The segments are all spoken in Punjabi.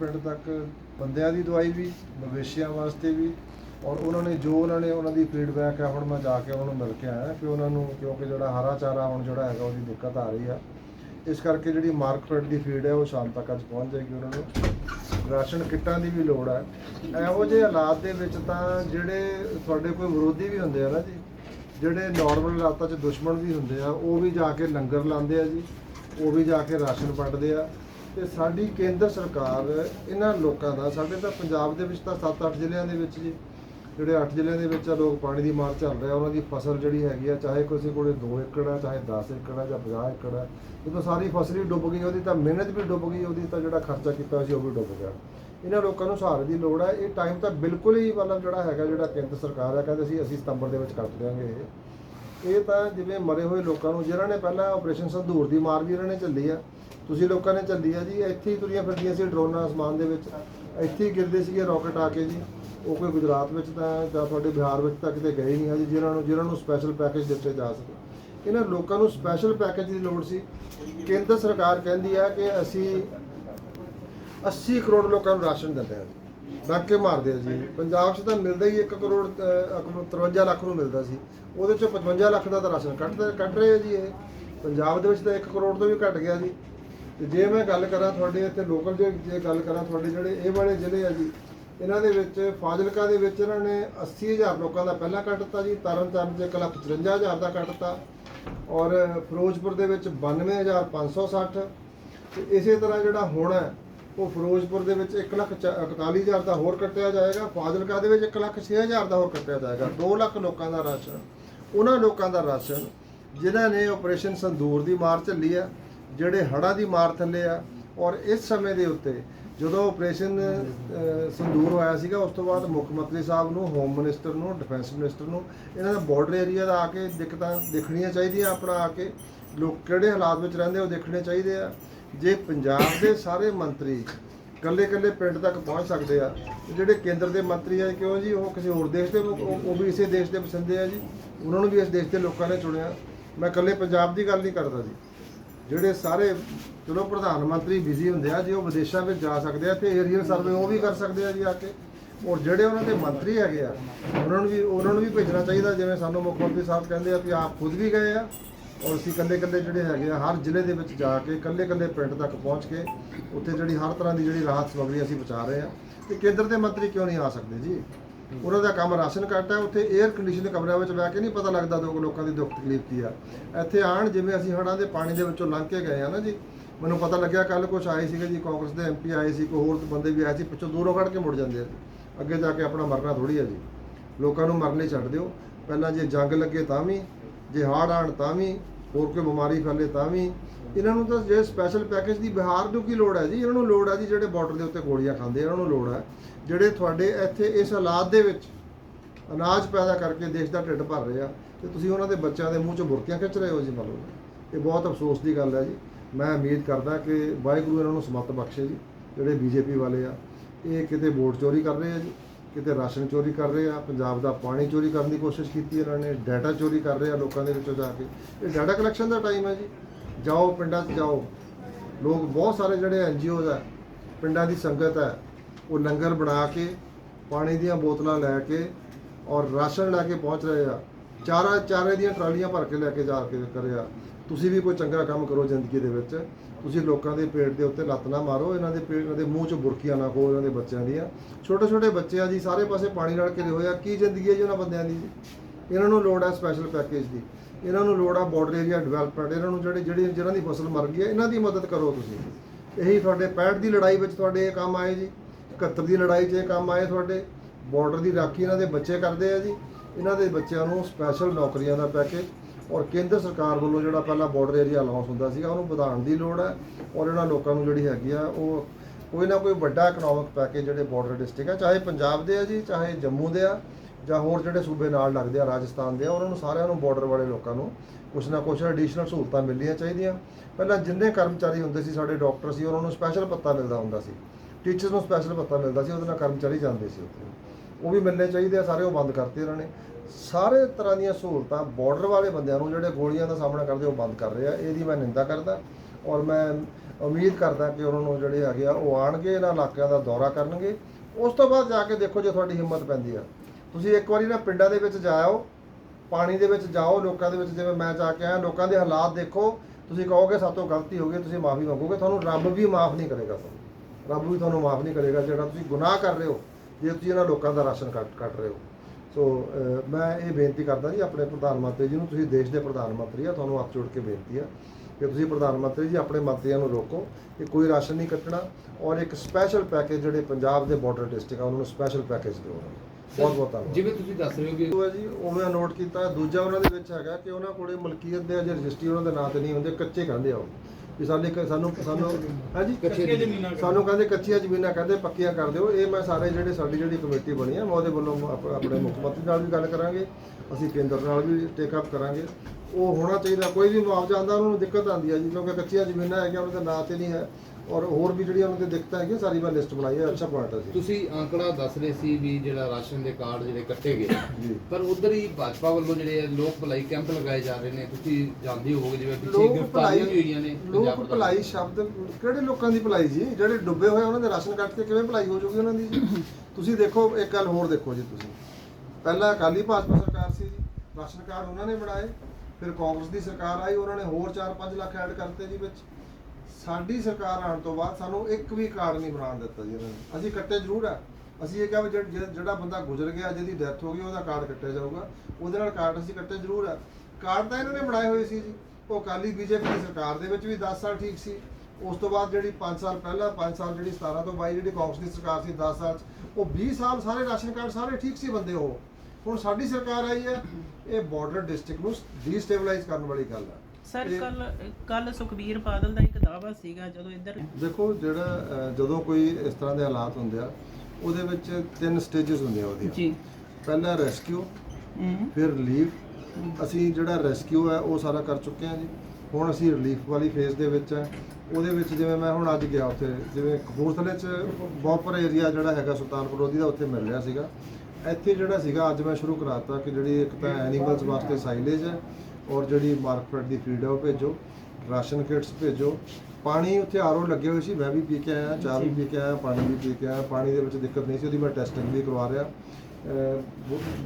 ਪਿੰਡ ਤੱਕ ਬੰਦਿਆਂ ਦੀ ਦਵਾਈ ਵੀ, ਮਵੇਸ਼ੀਆਂ ਵਾਸਤੇ ਵੀ ਔਰ ਉਹਨਾਂ ਨੇ ਜੋ ਉਹਨਾਂ ਨੇ ਉਹਨਾਂ ਦੀ ਫੀਡਬੈਕ ਹੈ ਹੁਣ ਮੈਂ ਜਾ ਕੇ ਉਹਨਾਂ ਨੂੰ ਮਿਲ ਕੇ ਆਇਆ ਕਿ ਉਹਨਾਂ ਨੂੰ ਕਿਉਂਕਿ ਜਿਹੜਾ ਹਰਾ ਚਾਰਾ ਹੁਣ ਜਿਹੜਾ ਹੈਗਾ ਉਹਦੀ ਦਿੱਕਤ ਆ ਰਹੀ ਆ। ਇਸ ਕਰਕੇ ਜਿਹੜੀ ਮਾਰਕੀਟ ਦੀ ਫੀਡ ਹੈ ਉਹ ਸ਼ਾਮ ਤੱਕ ਅੱਜ ਪਹੁੰਚ ਜਾਏਗੀ ਉਹਨਾਂ ਨੂੰ। ਰਾਸ਼ਨ ਕਿੱਟਾਂ ਦੀ ਵੀ ਲੋੜ ਹੈ ਇਹੋ ਜਿਹੇ ਹਾਲਾਤ ਦੇ ਵਿੱਚ ਤਾਂ ਜਿਹੜੇ ਤੁਹਾਡੇ ਕੋਈ ਵਿਰੋਧੀ ਵੀ ਹੁੰਦੇ ਆ ਨਾ ਜੀ, ਜਿਹੜੇ ਨਾਰਮਲ ਹਾਲਾਤਾਂ 'ਚ ਦੁਸ਼ਮਣ ਵੀ ਹੁੰਦੇ ਆ, ਉਹ ਵੀ ਜਾ ਕੇ ਲੰਗਰ ਲਾਉਂਦੇ ਆ ਜੀ, ਉਹ ਵੀ ਜਾ ਕੇ ਰਾਸ਼ਨ ਵੰਡਦੇ ਆ। ਤੇ ਸਾਡੀ ਕੇਂਦਰ ਸਰਕਾਰ, ਇਹਨਾਂ ਲੋਕਾਂ ਦਾ, ਸਾਡੇ ਤਾਂ ਪੰਜਾਬ ਦੇ ਵਿੱਚ ਤਾਂ 7-8 ਜ਼ਿਲ੍ਹਿਆਂ ਦੇ ਵਿੱਚ ਜੀ, ਜਿਹੜੇ 8 ਜ਼ਿਲ੍ਹਿਆਂ ਦੇ ਵਿੱਚ ਆ, ਲੋਕ ਪਾਣੀ ਦੀ ਮਾਰ ਚੱਲ ਰਿਹਾ, ਉਹਨਾਂ ਦੀ ਫਸਲ ਜਿਹੜੀ ਹੈਗੀ ਆ, ਚਾਹੇ ਕਿਸੇ ਕੋਲੇ 2 ਏਕੜ ਆ, ਚਾਹੇ 10 ਏਕੜ ਆ ਜਾਂ 50 ਏਕੜ ਆ ਜਦੋਂ ਸਾਰੀ ਫਸਲ ਹੀ ਡੁੱਬ ਗਈ, ਉਹਦੀ ਤਾਂ ਮਿਹਨਤ ਵੀ ਡੁੱਬ ਗਈ, ਉਹਦੀ ਤਾਂ ਜਿਹੜਾ ਖਰਚਾ ਕੀਤਾ ਸੀ, ਉਹ ਵੀ ਡੁੱਬ ਗਿਆ। ਇਹਨਾਂ ਲੋਕਾਂ ਨੂੰ ਸਹਾਰੇ ਦੀ ਲੋੜ ਹੈ ਇਹ ਟਾਈਮ ਤਾਂ ਬਿਲਕੁਲ ਹੀ ਮਤਲਬ ਜਿਹੜਾ ਹੈਗਾ, ਜਿਹੜਾ ਕੇਂਦਰ ਸਰਕਾਰ ਆ, ਕਹਿੰਦੇ ਸੀ ਅਸੀਂ ਸਤੰਬਰ ਦੇ ਵਿੱਚ ਕੱਟ ਦਿਆਂਗੇ ਇਹ ਤਾਂ ਜਿਵੇਂ ਮਰੇ ਹੋਏ ਲੋਕਾਂ ਨੂੰ ਜਿਹਨਾਂ ਨੇ ਪਹਿਲਾਂ ਆਪਰੇਸ਼ਨ ਸੰਧੂਰ ਦੀ ਮਾਰ ਵੀ ਇਹਨਾਂ ਨੇ ਚੱਲੀ ਆ। ਤੁਸੀਂ ਲੋਕਾਂ ਨੇ ਚੱਲੀ ਆ ਜੀ, ਇੱਥੇ ਹੀ ਤੁਰੀਆਂ ਫਿਰਦੀਆਂ ਸੀ ਡਰੋਨਾਂ ਅਸਮਾਨ ਦੇ ਵਿੱਚ। ਇੱਥੇ ਹੀ ਗਿਰਦੇ ਸੀਗੇ ਰਾਕਟ ਆ ਕੇ ਜੀ। ਉਹ ਕੋਈ ਗੁਜਰਾਤ ਵਿੱਚ ਤਾਂ, ਜਾਂ ਤੁਹਾਡੇ ਬਿਹਾਰ ਵਿੱਚ ਤਾਂ ਕਿਤੇ ਗਏ ਨਹੀਂ ਹੈ ਜੀ, ਜਿਨ੍ਹਾਂ ਨੂੰ ਜਿਹਨਾਂ ਨੂੰ ਸਪੈਸ਼ਲ ਪੈਕੇਜ ਦਿੱਤੇ ਜਾ ਸਕੇ। ਇਹਨਾਂ ਲੋਕਾਂ ਨੂੰ ਸਪੈਸ਼ਲ ਪੈਕੇਜ ਦੀ ਲੋੜ ਸੀ। ਕੇਂਦਰ ਸਰਕਾਰ ਕਹਿੰਦੀ ਆ ਕਿ ਅਸੀਂ 80 ਕਰੋੜ ਲੋਕਾਂ ਨੂੰ ਰਾਸ਼ਨ ਦਿੰਦੇ ਆ ਡਾਕੇ ਮਾਰਦੇ ਆ ਜੀ। ਪੰਜਾਬ 'ਚ ਤਾਂ ਮਿਲਦਾ ਹੀ 1 ਕਰੋੜ ਅਹ, ਅਕ- 53 ਲੱਖ ਨੂੰ ਮਿਲਦਾ ਸੀ। ਉਹਦੇ 'ਚੋਂ 55 ਲੱਖ ਦਾ ਤਾਂ ਰਾਸ਼ਨ ਕੱਢਦੇ ਕੱਢ ਰਹੇ ਆ ਜੀ ਇਹ। ਪੰਜਾਬ ਦੇ ਵਿੱਚ ਤਾਂ 1 ਕਰੋੜ ਤੋਂ ਵੀ ਘੱਟ ਗਿਆ ਜੀ। ਤੇ ਜੇ ਮੈਂ ਗੱਲ ਕਰਾਂ ਤੁਹਾਡੇ ਇੱਥੇ ਲੋਕਲ ਜੇ ਜੇ ਗੱਲ ਕਰਾਂ ਤੁਹਾਡੇ ਜਿਹੜੇ ਇਹ ਵਾਲੇ ਜ਼ਿਲ੍ਹੇ ਆ ਜੀ ਇਹਨਾਂ ਦੇ ਵਿੱਚ ਫਾਜ਼ਿਲਕਾ ਦੇ ਵਿੱਚ ਇਹਨਾਂ ਨੇ 80000 ਲੋਕਾਂ ਦਾ ਪਹਿਲਾਂ ਕੱਟਤਾ ਜੀ ਤਰਨਤਾਰਨ 'ਚ 155000 ਦਾ ਕੱਟ ਦਿੱਤਾ। ਔਰ ਫਿਰੋਜ਼ਪੁਰ ਦੇ ਵਿੱਚ 92560 ਤੇ ਇਸੇ ਤਰ੍ਹਾਂ ਜਿਹੜਾ ਹੁਣ ਹੈ ਉਹ ਫਿਰੋਜ਼ਪੁਰ ਦੇ ਵਿੱਚ 141000 ਦਾ ਹੋਰ ਕੱਟਿਆ ਜਾਏਗਾ, ਫਾਜ਼ਿਲਕਾ ਦੇ ਵਿੱਚ 106000 ਦਾ ਹੋਰ ਕੱਟਿਆ ਜਾਏਗਾ 2 ਲੱਖ ਲੋਕਾਂ ਦਾ ਰਾਸ਼ਨ ਉਹਨਾਂ ਲੋਕਾਂ ਦਾ ਰਾਸ਼ਨ ਜਿਨ੍ਹਾਂ ਨੇ ਆਪਰੇਸ਼ਨ ਸੰਦੂਰ ਦੀ ਮਾਰ ਝੱਲੀ ਆ, ਜਿਹੜੇ ਹੜ੍ਹਾਂ ਦੀ ਮਾਰ ਥੱਲੇ ਆ, ਔਰ ਇਸ ਸਮੇਂ ਦੇ ਉੱਤੇ ਜਦੋਂ ਆਪਰੇਸ਼ਨ ਸੰਦੂਰ ਹੋਇਆ ਸੀਗਾ, ਉਸ ਤੋਂ ਬਾਅਦ ਮੁੱਖ ਮੰਤਰੀ ਸਾਹਿਬ ਨੂੰ, ਹੋਮ ਮਿਨਿਸਟਰ ਨੂੰ, ਡਿਫੈਂਸ ਮਿਨਿਸਟਰ ਨੂੰ, ਇਹਨਾਂ ਦਾ ਬਾਰਡਰ ਏਰੀਆ ਦਾ ਆ ਕੇ ਦਿੱਕਤਾਂ ਦੇਖਣੀਆਂ ਚਾਹੀਦੀਆਂ, ਆਪਣਾ ਆ ਕੇ ਲੋਕ ਕਿਹੜੇ ਹਾਲਾਤ ਵਿੱਚ ਰਹਿੰਦੇ ਉਹ ਦੇਖਣੇ ਚਾਹੀਦੇ ਆ। ਜੇ ਪੰਜਾਬ ਦੇ ਸਾਰੇ ਮੰਤਰੀ ਕੱਲੇ ਕੱਲੇ ਪਿੰਡ ਤੱਕ ਪਹੁੰਚ ਸਕਦੇ ਆ ਜਿਹੜੇ ਕੇਂਦਰ ਦੇ ਮੰਤਰੀ ਆ, ਕਿਉਂ ਜੀ? ਉਹ ਕਿਸੇ ਹੋਰ ਦੇਸ਼ ਦੇ ਉਹ ਵੀ ਇਸੇ ਦੇਸ਼ ਦੇ ਵਸਿੰਦੇ ਆ ਜੀ। ਉਹਨਾਂ ਨੂੰ ਵੀ ਇਸ ਦੇਸ਼ ਦੇ ਲੋਕਾਂ ਨੇ ਚੁਣਿਆ। ਮੈਂ ਕੱਲੇ ਪੰਜਾਬ ਦੀ ਗੱਲ ਨਹੀਂ ਕਰਦਾ ਜੀ। ਜਿਹੜੇ ਸਾਰੇ, ਚਲੋ ਪ੍ਰਧਾਨ ਮੰਤਰੀ ਬਿਜ਼ੀ ਹੁੰਦੇ ਆ, ਜੇ ਉਹ ਵਿਦੇਸ਼ਾਂ ਵਿੱਚ ਜਾ ਸਕਦੇ ਆ ਤੇ ਏਰੀਅਲ ਸਰਵੇ ਉਹ ਵੀ ਕਰ ਸਕਦੇ ਆ ਜੀ ਆ ਕੇ। ਔਰ ਜਿਹੜੇ ਉਹਨਾਂ ਦੇ ਮੰਤਰੀ ਹੈਗੇ ਆ, ਉਹਨਾਂ ਨੂੰ ਵੀ, ਉਹਨਾਂ ਨੂੰ ਵੀ ਭੇਜਣਾ ਚਾਹੀਦਾ, ਜਿਵੇਂ ਸਾਨੂੰ ਮੁੱਖ ਮੰਤਰੀ ਸਾਹਿਬ ਕਹਿੰਦੇ ਆ ਕਿ ਆਪ ਖੁਦ ਵੀ ਗਏ ਆ। ਔਰ ਅਸੀਂ ਇਕੱਲੇ ਇਕੱਲੇ ਜਿਹੜੇ ਹੈਗੇ ਆ, ਹਰ ਜ਼ਿਲ੍ਹੇ ਦੇ ਵਿੱਚ ਜਾ ਕੇ ਇਕੱਲੇ ਇਕੱਲੇ ਪਿੰਡ ਤੱਕ ਪਹੁੰਚ ਕੇ ਉੱਥੇ ਜਿਹੜੀ ਹਰ ਤਰ੍ਹਾਂ ਦੀ ਜਿਹੜੀ ਰਾਹਤ ਸਮੱਗਰੀ ਅਸੀਂ ਪਹੁੰਚਾ ਰਹੇ ਆ। ਤੇ ਕੇਂਦਰ ਦੇ ਮੰਤਰੀ ਕਿਉਂ ਨਹੀਂ ਆ ਸਕਦੇ ਜੀ? ਉਹਨਾਂ ਦਾ ਕੰਮ ਰਾਸ਼ਨ ਕਾਰਡ ਹੈ ਉੱਥੇ 에ਅਰ ਕੰਡੀਸ਼ਨ ਕਮਰਿਆਂ ਵਿੱਚ ਬਹਿ ਕੇ ਨਹੀਂ ਪਤਾ ਲੱਗਦਾ ਲੋਕ ਲੋਕਾਂ ਦੀ ਦੁੱਖ ਤਕਲੀਫ ਕੀ ਆ। ਇੱਥੇ ਆਣ ਜਿਵੇਂ ਅਸੀਂ ਹੜ੍ਹਾਂ ਦੇ ਪਾਣੀ ਦੇ ਵਿੱਚੋਂ ਲੰਘ ਕੇ ਗਏ ਆ ਨਾ ਜੀ, ਮੈਨੂੰ ਪਤਾ ਲੱਗਿਆ ਕੱਲ ਕੁਝ ਆਏ ਸੀਗੇ ਜੀ, ਕਾਂਗਰਸ ਦੇ ਐਮਪੀ ਆਏ ਸੀ, ਕੋਈ ਹੋਰ ਬੰਦੇ ਵੀ ਆਏ ਸੀ, ਪਿੱਛੋਂ ਦੂਰੋਂ ਕੱਢ ਕੇ ਮੁੜ ਜਾਂਦੇ ਆ ਅੱਗੇ ਜਾ ਕੇ ਆਪਣਾ ਮਰਨਾ ਥੋੜੀ ਆ ਜੀ। ਲੋਕਾਂ ਨੂੰ ਮਰਨੇ ਛੱਡ ਦਿਓ। ਪਹਿਲਾਂ ਜੇ ਜੰਗ ਲੱਗੇ ਤਾਂ ਵੀ ਜੇ ਹੜ੍ਹ ਆਣ ਤਾਂ ਵੀ, ਹੋਰ ਕੋਈ ਬਿਮਾਰੀ ਫੈਲੇ ਤਾਂ ਵੀ, ਇਹਨਾਂ ਨੂੰ ਤਾਂ ਜੇ ਸਪੈਸ਼ਲ ਪੈਕੇਜ ਦੀ ਬਿਹਾਰ ਨੂੰ ਕੀ ਲੋੜ ਹੈ ਜੀ? ਇਹਨਾਂ ਨੂੰ ਲੋੜ ਹੈ ਜੀ ਜਿਹੜੇ ਬਾਰਡਰ ਦੇ ਉੱਤੇ ਗੋਲੀਆਂ ਖਾਂਦੇ ਇਹਨਾਂ ਨੂੰ ਲੋੜ ਹੈ। ਜਿਹੜੇ ਤੁਹਾਡੇ ਇੱਥੇ ਇਸ ਹਾਲਾਤ ਦੇ ਵਿੱਚ ਅਨਾਜ ਪੈਦਾ ਕਰਕੇ ਦੇਸ਼ ਦਾ ਢਿੱਡ ਭਰ ਰਹੇ ਆ, ਤੇ ਤੁਸੀਂ ਉਹਨਾਂ ਦੇ ਬੱਚਿਆਂ ਦੇ ਮੂੰਹ 'ਚੋਂ ਬੁਰਕੀਆਂ ਖਿੱਚ ਰਹੇ ਹੋ ਜੀ ਮੰਨ ਲਓ ਇਹ ਬਹੁਤ ਅਫਸੋਸ ਦੀ ਗੱਲ ਹੈ ਜੀ। ਮੈਂ ਉਮੀਦ ਕਰਦਾ ਕਿ ਵਾਹਿਗੁਰੂ ਇਹਨਾਂ ਨੂੰ ਸਮੱਤ ਬਖਸ਼ੇ ਜੀ, ਜਿਹੜੇ ਬੀਜੇਪੀ ਵਾਲੇ ਆ, ਇਹ ਕਿਤੇ ਵੋਟ ਚੋਰੀ ਕਰ ਰਹੇ ਆ ਜੀ। ਕਿਤੇ ਰਾਸ਼ਨ ਚੋਰੀ ਕਰ ਰਹੇ ਆ, ਪੰਜਾਬ ਦਾ ਪਾਣੀ ਚੋਰੀ ਕਰਨ ਦੀ ਕੋਸ਼ਿਸ਼ ਕੀਤੀ ਇਹਨਾਂ ਨੇ, ਡਾਟਾ ਚੋਰੀ ਕਰ ਰਹੇ ਆ ਲੋਕਾਂ ਦੇ ਵਿੱਚੋਂ ਜਾ ਕੇ। ਇਹ ਡਾਟਾ ਕਲੈਕਸ਼ਨ ਦਾ ਟਾਈਮ ਹੈ ਜੀ। ਜਾਓ ਪਿੰਡਾਂ 'ਚ ਜਾਓ। ਲੋਕ ਬਹੁਤ ਸਾਰੇ ਜਿਹੜੇ ਐਨਜੀਓਜ਼ ਆ, ਪਿੰਡਾਂ ਦੀ ਸੰਗਤ ਹੈ, ਉਹ ਲੰਗਰ ਬਣਾ ਕੇ, ਪਾਣੀ ਦੀਆਂ ਬੋਤਲਾਂ ਲੈ ਕੇ ਔਰ ਰਾਸ਼ਨ ਲੈ ਕੇ ਪਹੁੰਚ ਰਹੇ ਆ। ਚਾਰਾ ਚਾਰੇ ਦੀਆਂ ਟਰਾਲੀਆਂ ਭਰ ਕੇ ਲੈ ਕੇ ਜਾ ਕੇ ਕਰਿਆ। ਤੁਸੀਂ ਵੀ ਕੋਈ ਚੰਗਾ ਕੰਮ ਕਰੋ ਜ਼ਿੰਦਗੀ ਦੇ ਵਿੱਚ। ਤੁਸੀਂ ਲੋਕਾਂ ਦੇ ਪੇਟ ਦੇ ਉੱਤੇ ਲੱਤ ਨਾ ਮਾਰੋ, ਇਹਨਾਂ ਦੇ ਪੇਟ, ਇਹਨਾਂ ਦੇ ਮੂੰਹ 'ਚ ਬੁਰਕੀਆਂ ਨਾ ਖੋ ਇਹਨਾਂ ਦੇ ਬੱਚਿਆਂ ਦੀਆਂ। ਛੋਟੇ ਛੋਟੇ ਬੱਚੇ ਆ ਜੀ ਸਾਰੇ ਪਾਸੇ ਪਾਣੀ ਨਾਲ ਘਿਰੇ ਹੋਏ ਆ। ਕੀ ਜ਼ਿੰਦਗੀ ਹੈ ਜੀ ਉਹਨਾਂ ਬੰਦਿਆਂ ਦੀ? ਜੀ ਇਹਨਾਂ ਨੂੰ ਲੋੜ ਹੈ ਸਪੈਸ਼ਲ ਪੈਕੇਜ ਦੀ। ਇਹਨਾਂ ਨੂੰ ਲੋੜ ਆ ਬਾਰਡਰ ਏਰੀਆ ਡਿਵੈਲਪਮੈਂਟ ਇਹਨਾਂ ਨੂੰ ਜਿਹੜੇ, ਜਿਹੜੀ, ਜਿਹਨਾਂ ਦੀ ਫਸਲ ਮਰ ਗਈ ਹੈ, ਇਹਨਾਂ ਦੀ ਮਦਦ ਕਰੋ ਤੁਸੀਂ। ਇਹੀ ਤੁਹਾਡੇ 65 ਦੀ ਲੜਾਈ ਵਿੱਚ ਤੁਹਾਡੇ ਇਹ ਕੰਮ ਆਏ ਜੀ। 71 ਦੀ ਲੜਾਈ 'ਚ ਇਹ ਕੰਮ ਆਏ ਤੁਹਾਡੇ। ਬਾਰਡਰ ਦੀ ਰਾਖੀ ਇਹਨਾਂ ਦੇ ਬੱਚੇ ਕਰਦੇ ਆ ਜੀ। ਇਹਨਾਂ ਦੇ ਬੱਚਿਆਂ ਨੂੰ ਸਪੈਸ਼ਲ ਨੌਕਰੀਆਂ ਦਾ ਪੈਕੇਜ ਔਰ ਕੇਂਦਰ ਸਰਕਾਰ ਵੱਲੋਂ ਜਿਹੜਾ ਪਹਿਲਾਂ ਬਾਰਡਰ ਏਰੀਆ ਅਲਾਉਂਸ ਹੁੰਦਾ ਸੀਗਾ, ਉਹਨੂੰ ਵਧਾਉਣ ਦੀ ਲੋੜ ਹੈ ਔਰ ਇਹਨਾਂ ਲੋਕਾਂ ਨੂੰ ਜਿਹੜੀ ਹੈਗੀ ਆ, ਉਹ ਕੋਈ ਨਾ ਕੋਈ ਵੱਡਾ ਇਕਨੋਮਿਕ ਪੈਕੇਜ ਜਿਹੜੇ ਬਾਰਡਰ ਡਿਸਟ੍ਰਿਕਟ ਆ, ਚਾਹੇ ਪੰਜਾਬ ਦੇ ਆ ਜੀ, ਚਾਹੇ ਜੰਮੂ ਦੇ ਆ, ਜਾਂ ਹੋਰ ਜਿਹੜੇ ਸੂਬੇ ਨਾਲ ਲੱਗਦੇ ਆ, ਰਾਜਸਥਾਨ ਦੇ ਆ, ਉਹਨਾਂ ਨੂੰ ਸਾਰਿਆਂ ਨੂੰ ਬਾਰਡਰ ਵਾਲੇ ਲੋਕਾਂ ਨੂੰ ਕੁਛ ਨਾ ਕੁਛ ਐਡੀਸ਼ਨਲ ਸਹੂਲਤਾਂ ਮਿਲਣੀਆਂ ਚਾਹੀਦੀਆਂ। ਪਹਿਲਾਂ ਜਿੰਨੇ ਕਰਮਚਾਰੀ ਹੁੰਦੇ ਸੀ, ਸਾਡੇ ਡਾਕਟਰ ਸੀ, ਉਹਨਾਂ ਨੂੰ ਸਪੈਸ਼ਲ ਪੱਤਾ ਮਿਲਦਾ ਹੁੰਦਾ ਸੀ। ਟੀਚਰਸ ਨੂੰ ਸਪੈਸ਼ਲ ਪੱਤਾ ਮਿਲਦਾ ਸੀ, ਉਹਦੇ ਨਾਲ ਕਰਮਚਾਰੀ ਜਾਂਦੇ ਸੀ ਉੱਥੇ। ਉਹ ਵੀ ਮਿਲਣੇ ਚਾਹੀਦੇ ਆ, ਸਾਰੇ ਉਹ ਬੰਦ ਕਰਤੇ ਇਹਨਾਂ ਨੇ। ਸਾਰੇ ਤਰ੍ਹਾਂ ਦੀਆਂ ਸਹੂਲਤਾਂ ਬਾਰਡਰ ਵਾਲੇ ਬੰਦਿਆਂ ਨੂੰ ਜਿਹੜੇ ਗੋਲੀਆਂ ਦਾ ਸਾਹਮਣਾ ਕਰਦੇ ਉਹ ਬੰਦ ਕਰ ਰਹੇ ਆ। ਇਹਦੀ ਮੈਂ ਨਿੰਦਾ ਕਰਦਾ ਔਰ ਮੈਂ ਉਮੀਦ ਕਰਦਾ ਕਿ ਉਹਨਾਂ ਨੂੰ ਜਿਹੜੇ ਹੈਗੇ ਆ, ਉਹ ਆਣਗੇ ਇਹਨਾਂ ਇਲਾਕਿਆਂ ਦਾ ਦੌਰਾ ਕਰਨਗੇ। ਉਸ ਤੋਂ ਬਾਅਦ ਜਾ ਕੇ ਦੇਖੋ ਜੇ ਤੁਹਾਡੀ ਹਿੰਮਤ ਪੈਂਦੀ ਆ। ਤੁਸੀਂ ਇੱਕ ਵਾਰੀ ਨਾ ਪਿੰਡਾਂ ਦੇ ਵਿੱਚ ਜਾਓ ਪਾਣੀ ਦੇ ਵਿੱਚ ਜਾਓ, ਲੋਕਾਂ ਦੇ ਵਿੱਚ ਜਿਵੇਂ ਮੈਂ ਜਾ ਕੇ ਆਇਆ, ਲੋਕਾਂ ਦੇ ਹਾਲਾਤ ਦੇਖੋ। ਤੁਸੀਂ ਕਹੋਗੇ, ਸਾਤੋਂ ਗਲਤੀ ਹੋ ਗਈ, ਤੁਸੀਂ ਮਾਫੀ ਮੰਗੋਗੇ। ਤੁਹਾਨੂੰ ਰੱਬ ਵੀ ਮਾਫ ਨਹੀਂ ਕਰੇਗਾ ਤੁਹਾਨੂੰ ਰੱਬ ਵੀ ਤੁਹਾਨੂੰ ਮਾਫ ਨਹੀਂ ਕਰੇਗਾ, ਜਿਹੜਾ ਤੁਸੀਂ ਗੁਨਾਹ ਕਰ ਰਹੇ ਹੋ, ਜੇ ਤੁਸੀਂ ਇਹਨਾਂ ਲੋਕਾਂ ਦਾ ਰਾਸ਼ਨ ਕੱਟ ਕੱਟ ਰਹੇ ਹੋ। ਸੋ ਮੈਂ ਇਹ ਬੇਨਤੀ ਕਰਦਾ ਜੀ ਆਪਣੇ ਪ੍ਰਧਾਨ ਮੰਤਰੀ ਜੀ ਨੂੰ ਤੁਸੀਂ ਦੇਸ਼ ਦੇ ਪ੍ਰਧਾਨ ਮੰਤਰੀ ਆ ਤੁਹਾਨੂੰ ਹੱਥ ਜੋੜ ਕੇ ਬੇਨਤੀ ਆ ਕਿ ਤੁਸੀਂ ਪ੍ਰਧਾਨ ਮੰਤਰੀ ਜੀ ਆਪਣੇ ਮੰਤਰੀਆਂ ਨੂੰ ਰੋਕੋ ਕਿ ਕੋਈ ਰਾਸ਼ਨ ਨਹੀਂ ਕੱਟਣਾ ਔਰ ਇੱਕ ਸਪੈਸ਼ਲ ਪੈਕੇਜ ਜਿਹੜੇ ਪੰਜਾਬ ਦੇ ਬਾਰਡਰ ਡਿਸਟ੍ਰਿਕਟ ਆ ਉਹਨਾਂ ਨੂੰ ਸਪੈਸ਼ਲ ਪੈਕੇਜ ਦਿਓ ਬਹੁਤ ਬਹੁਤ ਧੰਨਵਾਦ। ਜਿਵੇਂ ਤੁਸੀਂ ਦੱਸ ਰਹੇ ਹੋ ਕਿ ਉਹ ਜੀ ਉਹ ਮੈਂ ਨੋਟ ਕੀਤਾ ਦੂਜਾ ਉਹਨਾਂ ਦੇ ਵਿੱਚ ਹੈਗਾ ਕਿ ਉਹਨਾਂ ਕੋਲੇ ਮਲਕੀਅਤ ਦੇ ਅਜੇ ਰਜਿਸਟਰੀ ਉਹਨਾਂ ਦੇ ਨਾਂ ਤੇ ਨਹੀਂ ਹੁੰਦੇ ਕੱਚੇ ਕਹਿੰਦੇ ਆ ਉਹ। ਵੀ ਸਾਡੇ ਕ- ਸਾਨੂੰ ਸਾਨੂੰ ਹਾਂਜੀ? ਕੱਚੇ ਜ਼ਮੀਨਾਂ ਸਾਨੂੰ ਕਹਿੰਦੇ ਕੱਚੀਆਂ ਜ਼ਮੀਨਾਂ ਕਹਿੰਦੇ ਪੱਕੀਆਂ ਕਰ ਦਿਓ। ਇਹ ਮੈਂ ਸਾਰੇ ਜਿਹੜੇ ਸਾਡੀ ਜਿਹੜੀ ਕਮੇਟੀ ਬਣੀ ਆ ਮੈਂ ਉਹਦੇ ਵੱਲੋਂ ਆਪ- ਆਪਣੇ ਮੁੱਖ ਮੰਤਰੀ ਨਾਲ ਵੀ ਗੱਲ ਕਰਾਂਗੇ। ਅਸੀਂ ਕੇਂਦਰ ਨਾਲ ਵੀ ਟੇਕ ਅਪ ਕਰਾਂਗੇ। ਉਹ ਹੋਣਾ ਚਾਹੀਦਾ। ਕੋਈ ਵੀ ਮੁਆਵਜ਼ਾ ਆਉਂਦਾ ਉਹਨਾਂ ਨੂੰ ਦਿੱਕਤ ਆਉਂਦੀ ਹੈ ਜੀ ਕਿਉਂਕਿ ਕੱਚੀਆਂ ਜ਼ਮੀਨਾਂ ਹੈਗੀਆਂ ਉਹਨਾਂ ਦੇ ਨਾਂ ਤੇ ਨਹੀਂ ਹੈ। ਔਰ ਹੋਰ ਵੀ ਜਿਹੜੀਆਂ ਉਹਨਾਂ ਦੀ ਦਿੱਕਤਾਂ ਹੈਗੀਆਂ ਸਾਰੀ ਮੈਂ ਲਿਸਟ ਬਣਾਈ ਹੈ ਅੱਛਾ ਪੁਆਇੰਟ ਹੈ ਜੀ। ਤੁਸੀਂ ਆંકੜਾ ਦੱਸ ਰਹੇ ਸੀ ਵੀ ਜਿਹੜਾ ਰਾਸ਼ਨ ਦੇ ਕਾਰਡ ਜਿਹੜੇ ਕੱਟੇ ਗਏ। ਪਰ ਉਧਰ ਹੀ ਭਾਜਪਾ ਵੱਲੋਂ ਜਿਹੜੇ ਲੋਕ ਭਲਾਈ ਕੈਂਪ ਲਗਾਏ ਜਾ ਰਹੇ ਨੇ ਤੁਸੀਂ ਜਾਣਦੇ ਹੋਵੋਗੇ ਜਿਵੇਂ ਪਿੱਛੇ ਗ੍ਰਿਫਤਾਰੀਆਂ ਵੀ ਹੋਈਆਂ ਨੇ ਲੋਕ ਭਲਾਈ ਸ਼ਬਦ ਕਿਹੜੇ ਲੋਕਾਂ ਦੀ ਭਲਾਈ ਜੀ? ਜਿਹੜੇ ਡੁੱਬੇ ਹੋਏ ਉਹਨਾਂ ਦੇ ਰਾਸ਼ਨ ਕੱਟ ਕੇ ਕਿਵੇਂ ਭਲਾਈ ਹੋ ਜੂਗੀ ਉਹਨਾਂ ਦੀ ਜੀ? ਤੁਸੀਂ ਦੇਖੋ ਇੱਕ ਗੱਲ ਹੋਰ ਦੇਖੋ ਜੀ ਤੁਸੀਂ। ਪਹਿਲਾਂ ਅਕਾਲੀ ਭਾਜਪਾ ਸਰਕਾਰ ਸੀ ਜੀ ਰਾਸ਼ਨ ਕਾਰਡ ਉਹਨਾਂ ਨੇ ਬਣਾਏ ਫਿਰ ਕਾਂਗਰਸ ਦੀ ਸਰਕਾਰ ਆਈ ਉਹਨਾਂ ਨੇ ਹੋਰ 4-5 ਲੱਖ ਐਡ ਕਰਤੇ ਜੀ ਵਿੱਚ। ਸਾਡੀ ਸਰਕਾਰ ਆਉਣ ਤੋਂ ਬਾਅਦ ਸਾਨੂੰ ਇੱਕ ਵੀ ਕਾਰਡ ਨਹੀਂ ਬਣਾਉਣ ਦਿੱਤਾ ਜੀ ਇਹਨਾਂ ਨੇ। ਅਸੀਂ ਕੱਟੇ ਜ਼ਰੂਰ ਆ। ਅਸੀਂ ਇਹ ਕਿਹਾ ਵੀ ਜਿਹੜਾ- ਜਿਹੜਾ ਬੰਦਾ ਗੁਜ਼ਰ ਗਿਆ ਜਿਹਦੀ ਡੈਥ ਹੋ ਗਈ ਉਹਦਾ ਕਾਰਡ ਕੱਟਿਆ ਜਾਊਗਾ। ਉਹਦੇ ਨਾਲ ਕਾਰਡ ਅਸੀਂ ਕੱਟੇ ਜ਼ਰੂਰ ਆ। ਕਾਰਡ ਤਾਂ ਇਹਨਾਂ ਨੇ ਬਣਾਏ ਹੋਏ ਸੀ ਜੀ। ਉਹ ਅਕਾਲੀ ਬੀਜੇਪੀ ਦੀ ਸਰਕਾਰ ਦੇ ਵਿੱਚ ਵੀ 10 ਸਾਲ ਠੀਕ ਸੀ। ਉਸ ਤੋਂ ਬਾਅਦ ਜਿਹੜੀ 5 ਸਾਲ ਪਹਿਲਾਂ 5 ਸਾਲ ਜਿਹੜੀ 17 ਤੋਂ 22 ਜਿਹੜੀ ਕਾਂਗਰਸ ਦੀ ਸਰਕਾਰ ਸੀ 10 ਸਾਲ 'ਚ, ਉਹ 20 ਸਾਲ ਸਾਰੇ ਰਾਸ਼ਨ ਕਾਰਡ ਸਾਰੇ ਠੀਕ ਸੀ ਬੰਦੇ ਉਹ। ਹੁਣ ਸਾਡੀ ਸਰਕਾਰ ਆਈ ਹੈ ਇਹ ਬਾਰਡਰ ਡਿਸਟ੍ਰਿਕਟ ਨੂੰ ਡੀਸਟੇਬਲਾਈਜ਼ ਕਰਨ ਵਾਲੀ ਗੱਲ ਹੈ ਸਰ ਇਹ- ਕੱਲ ਕੱਲ ਸੁਖਬੀਰ ਬਾਦਲ ਦਾ ਇੱਕ ਦਾਅਵਾ ਸੀਗਾ ਜਦੋਂ ਇੱਧਰ ਦੇਖੋ ਜਿਹੜਾ ਅਹ, ਜਦੋਂ ਕੋਈ ਇਸ ਤਰ੍ਹਾਂ ਦੇ ਹਾਲਾਤ ਹੁੰਦੇ ਆ ਉਹਦੇ ਵਿੱਚ ਤਿੰਨ ਸਟੇजेस ਹੁੰਦੀਆਂ ਉਹਦੀਆਂ। ਜੀ। ਪਹਿਲਾ ਰੈਸਕਿਊ ਫਿਰ ਰਿਲੀਫ ਅਸੀਂ ਜਿਹੜਾ ਰੈਸਕਿਊ ਹੈ ਉਹ ਸਾਰਾ ਕਰ ਚੁੱਕੇ ਹਾਂ ਜੀ। ਹੁਣ ਅਸੀਂ ਰਿਲੀਫ ਵਾਲੀ ਫੇਜ਼ ਦੇ ਵਿੱਚ ਹੈ। ਉਹਦੇ ਵਿੱਚ ਜਿਵੇਂ ਮੈਂ ਹੁਣ ਅੱਜ ਗਿਆ ਉੱਥੇ ਜਿਵੇਂ ਕਪੂਰਥਲੇ 'ਚ ਬੌਪਰ ਏਰੀਆ ਜਿਹੜਾ ਹੈਗਾ ਸੁਲਤਾਨਪੁਰ ਲੋਧੀ ਦਾ ਉੱਥੇ ਮਿਲ ਰਿਹਾ ਸੀਗਾ। ਇੱਥੇ ਜਿਹੜਾ ਸੀਗਾ ਅੱਜ ਮੈਂ ਸ਼ੁਰੂ ਕਰਾਤਾ ਕਿ ਜਿਹੜੀ ਇੱਕ ਤਾਂ ਐਨੀਮਲਸ ਵਾਸਤੇ ਸਾਈਲੇਜ ਹੈ ਔਰ ਜਿਹੜੀ ਮਾਰਕਫੈਟ ਦੀ ਫੀਡ ਹੈ ਉਹ ਭੇਜੋ ਰਾਸ਼ਨ ਕਿਟਸ ਭੇਜੋ ਪਾਣੀ ਉੱਥੇ ਆਰਓ ਲੱਗੇ ਹੋਏ ਸੀ ਮੈਂ ਵੀ ਪੀ ਕੇ ਆਇਆ ਚਾਹ ਵੀ ਪੀ ਕੇ ਆਇਆ ਪਾਣੀ ਵੀ ਪੀ ਕੇ ਆਇਆ ਪਾਣੀ ਦੇ ਵਿੱਚ ਦਿੱਕਤ ਨਹੀਂ ਸੀ ਉਹਦੀ ਮੈਂ ਟੈਸਟਿੰਗ ਵੀ ਕਰਵਾ ਰਿਹਾ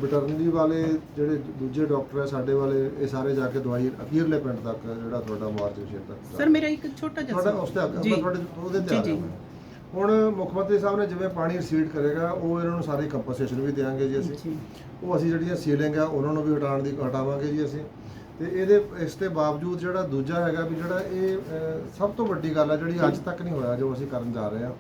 ਵਟਰਨਰੀ ਵਾਲੇ ਜਿਹੜੇ ਦੂਜੇ ਡਾਕਟਰ ਹੈ ਸਾਡੇ ਵਾਲੇ ਇਹ ਸਾਰੇ ਜਾ ਕੇ ਦਵਾਈ ਅਖੀਰਲੇ ਪਿੰਡ ਤੱਕ ਜਿਹੜਾ ਤੁਹਾਡਾ ਮਾਰਚ ਵਿਸ਼ੇਰ ਤੱਕ ਸਰ ਮੇਰਾ ਇੱਕ ਛੋਟਾ ਜਿਹਾ ਤੁਹਾਡਾ ਉਸ ਤੇ ਅੱਗੇ ਜੀ। ਮੈਂ ਤੁਹਾਡੇ ਉਹਦੇ ਤੇ ਆ। ਰਿਹਾ। ਹੁਣ ਮੁੱਖ ਮੰਤਰੀ ਸਾਹਿਬ ਨੇ ਜਿਵੇਂ ਪਾਣੀ ਰਿਸੀਡ ਕਰੇਗਾ ਉਹ ਇਹਨਾਂ ਨੂੰ ਸਾਰੀ ਕੰਪਨਸੇਸ਼ਨ ਵੀ ਦੇਵਾਂਗੇ ਜੀ ਅਸੀਂ। ਉਹ ਅਸੀਂ ਜਿਹੜੀਆਂ ਸੀਲਿੰਗ ਆ ਉਹਨਾਂ ਨੂੰ ਵੀ ਹਟਾਉਣ ਦੀ ਹਟਾਵਾਂਗੇ ਜੀ ਅਸੀਂ ਤੇ ਇਹਦੇ ਇਸ ਦੇ ਬਾਵਜੂਦ ਜਿਹੜਾ ਦੂਜਾ ਹੈਗਾ ਵੀ ਜਿਹੜਾ ਇਹ ਅਹ, ਸਭ ਤੋਂ ਵੱਡੀ ਗੱਲ ਆ ਜਿਹੜੀ ਅੱਜ ਤੱਕ ਨਹੀਂ ਹੋਇਆ ਜੋ ਅਸੀਂ ਕਰਨ ਜਾ ਰਹੇ ਹਾਂ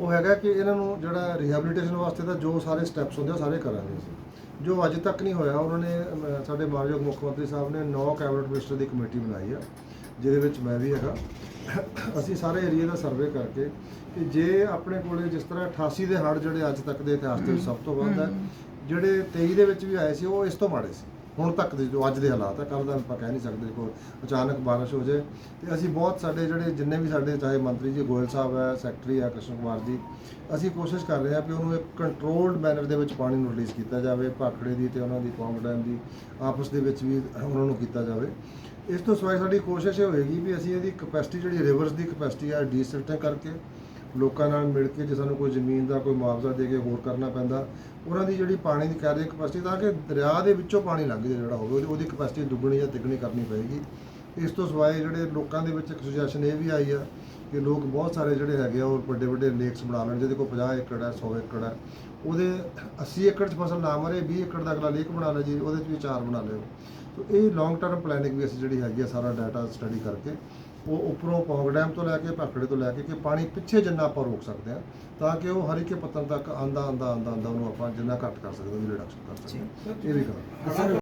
ਉਹ ਹੈਗਾ ਕਿ ਇਹਨਾਂ ਨੂੰ ਜਿਹੜਾ ਰਿਹੈਬਿਲਿਟੇਸ਼ਨ ਵਾਸਤੇ ਤਾਂ ਜੋ ਸਾਰੇ ਸਟੈਪਸ ਹੁੰਦੇ ਆ ਉਹ ਸਾਰੇ ਕਰਾਂਗੇ ਅਸੀਂ। ਜੋ ਅੱਜ ਤੱਕ ਨਹੀਂ ਹੋਇਆ ਉਹਨਾਂ ਨੇ ਅਮ, ਸਾਡੇ ਮਾਨਯੋਗ ਮੁੱਖ ਮੰਤਰੀ ਸਾਹਿਬ ਨੇ 9 ਕੈਬਨਿਟ ਮਿਨਿਸਟਰ ਦੀ ਕਮੇਟੀ ਬਣਾਈ ਆ ਜਿਹਦੇ ਵਿੱਚ ਮੈਂ ਵੀ ਹੈਗਾ। ਅਸੀਂ ਸਾਰੇ ਏਰੀਆ ਦਾ ਸਰਵੇ ਕਰਕੇ ਕਿ ਜੇ ਆਪਣੇ ਕੋਲੇ ਜਿਸ ਤਰ੍ਹਾਂ 88 ਦੇ ਹੜ੍ਹ ਜਿਹੜੇ ਅੱਜ ਤੱਕ ਦੇ ਇਤਿਹਾਸ ਦੇ ਵਿੱਚ ਸਭ ਤੋਂ ਵੱਧ ਹੈ ਜਿਹੜੇ 23 ਦੇ ਵਿੱਚ ਵੀ ਆਏ ਸੀ ਉਹ ਇਸ ਤੋਂ ਮਾੜੇ ਸੀ। ਹੁਣ ਤੱਕ ਦੇ ਜੋ ਅੱਜ ਦੇ ਹਾਲਾਤ ਆ ਕੱਲ ਦਾ ਆਪਾਂ ਕਹਿ ਨਹੀਂ ਸਕਦੇ ਕੋਈ। ਅਚਾਨਕ ਬਾਰਿਸ਼ ਹੋ ਜਾਏ ਤੇ ਅਸੀਂ ਬਹੁਤ ਸਾਡੇ ਜਿਹੜੇ ਜਿੰਨੇ ਵੀ ਸਾਡੇ ਚਾਹੇ ਮੰਤਰੀ ਜੀ, ਗੋਇਲ ਸਾਹਿਬ ਹੈ, ਸੈਕਟਰੀ ਆ ਕ੍ਰਿਸ਼ਨ ਕੁਮਾਰ ਜੀ, ਅਸੀਂ ਕੋਸ਼ਿਸ਼ ਕਰ ਰਹੇ ਹਾਂ ਕਿ ਉਹਨੂੰ ਇੱਕ ਕੰਟਰੋਲਡ ਮੈਨਰ ਦੇ ਵਿੱਚ ਪਾਣੀ ਨੂੰ ਰਿਲੀਜ਼ ਕੀਤਾ ਜਾਵੇ, ਭਾਖੜੇ ਦੀ ਤੇ ਉਹਨਾਂ ਦੀ ਪੌਂਗ ਡੈਮ ਦੀ, ਆਪਸ ਦੇ ਵਿੱਚ ਵੀ ਉਹਨਾਂ ਨੂੰ ਕੀਤਾ ਜਾਵੇ। ਇਸ ਤੋਂ ਸਿਵਾਏ ਸਾਡੀ ਕੋਸ਼ਿਸ਼ ਇਹ ਹੋਏਗੀ ਵੀ ਅਸੀਂ ਇਹਦੀ ਕਪੈਸਿਟੀ ਜਿਹੜੀ ਰਿਵਰਸ ਦੀ ਕਪੈਸਿਟੀ ਹੈ ਡੀਸਿਲਟਿੰਗ ਕਰਕੇ ਲੋਕਾਂ ਨਾਲ ਮਿਲ ਕੇ ਜੇ ਸਾਨੂੰ ਕੋਈ ਜ਼ਮੀਨ ਦਾ ਕੋਈ ਮੁਆਵਜ਼ਾ ਦੇ ਕੇ ਹੋਰ ਕਰਨਾ ਪੈਂਦਾ, ਉਹਨਾਂ ਦੀ ਜਿਹੜੀ ਪਾਣੀ ਦੀ ਕੈਰੀਇੰਗ ਕਪੈਸਿਟੀ ਤਾਂ ਕਿ ਦਰਿਆ ਦੇ ਵਿੱਚੋਂ ਪਾਣੀ ਲੰਘ ਜਾਏ ਜਿਹੜਾ ਹੋਵੇ, ਉਹਦੀ- ਕਪੈਸਿਟੀ ਦੁੱਗਣੀ ਜਾਂ ਤਿੱਗਣੀ ਕਰਨੀ ਪਏਗੀ। ਇਸ ਤੋਂ ਸਿਵਾਏ ਜਿਹੜੇ ਲੋਕਾਂ ਦੇ ਵਿੱਚ ਇੱਕ ਸੁਜੈਸ਼ਨ ਇਹ ਵੀ ਆਈ ਆ ਕਿ ਲੋਕ ਬਹੁਤ ਸਾਰੇ ਜਿਹੜੇ ਹੈਗੇ ਆ, ਉਹ ਵੱਡੇ ਵੱਡੇ ਲੇਕਸ ਬਣਾ ਲੈਣ, ਜਿਹਦੇ ਕੋਲ 50 ਏਕੜ ਹੈ 100 ਏਕੜ ਹੈ, ਉਹਦੇ 80 ਏਕੜ 'ਚ ਫਸਲ ਨਾ ਮਰੇ 20 ਏਕੜ ਦਾ ਅਗਲਾ ਲੇਕ ਬਣਾ ਲਿਆ ਜੀ, ਉਹਦੇ 'ਚ ਵੀ ਚਾਰ ਬਣਾ ਲਿਓ। ਤੋ ਇਹ ਲੌਂਗ ਟਰਮ ਪਲੈਨਿੰਗ ਵੀ ਅਸੀਂ ਜਿਹੜੀ ਹੈਗੀ ਆ, ਸਾਰਾ ਡਾਟਾ ਸਟੱਡੀ ਕਰਕੇ ਉਹ ਉੱਪਰੋਂ ਪੌਂਗ ਡੈਮ ਤੋਂ ਲੈ ਕੇ ਭਾਖੜੇ ਤੋਂ ਲੈ ਕੇ ਕਿ ਪਾਣੀ ਪਿੱਛੇ ਜਿੰਨਾ ਆਪਾਂ ਰੋਕ ਸਕਦੇ ਆ ਤਾਂ ਕਿ ਉਹ ਹਰੀਕੇ ਪੱਤਨ ਤੱਕ ਆਂਦਾ ਆਂਦਾ ਆਂਦਾ ਆਂਦਾ ਉਹਨੂੰ ਆਪਾਂ ਜਿੰਨਾ ਘੱਟ ਕਰ ਸਕਦੇ ਹਾਂ ਉਹਦੀ ਰਿਡਕਸ਼ਨ ਕਰ ਸਕਦੇ ਹਾਂ। ਇਹ ਵੀ ਕਰਾਂਗੇ।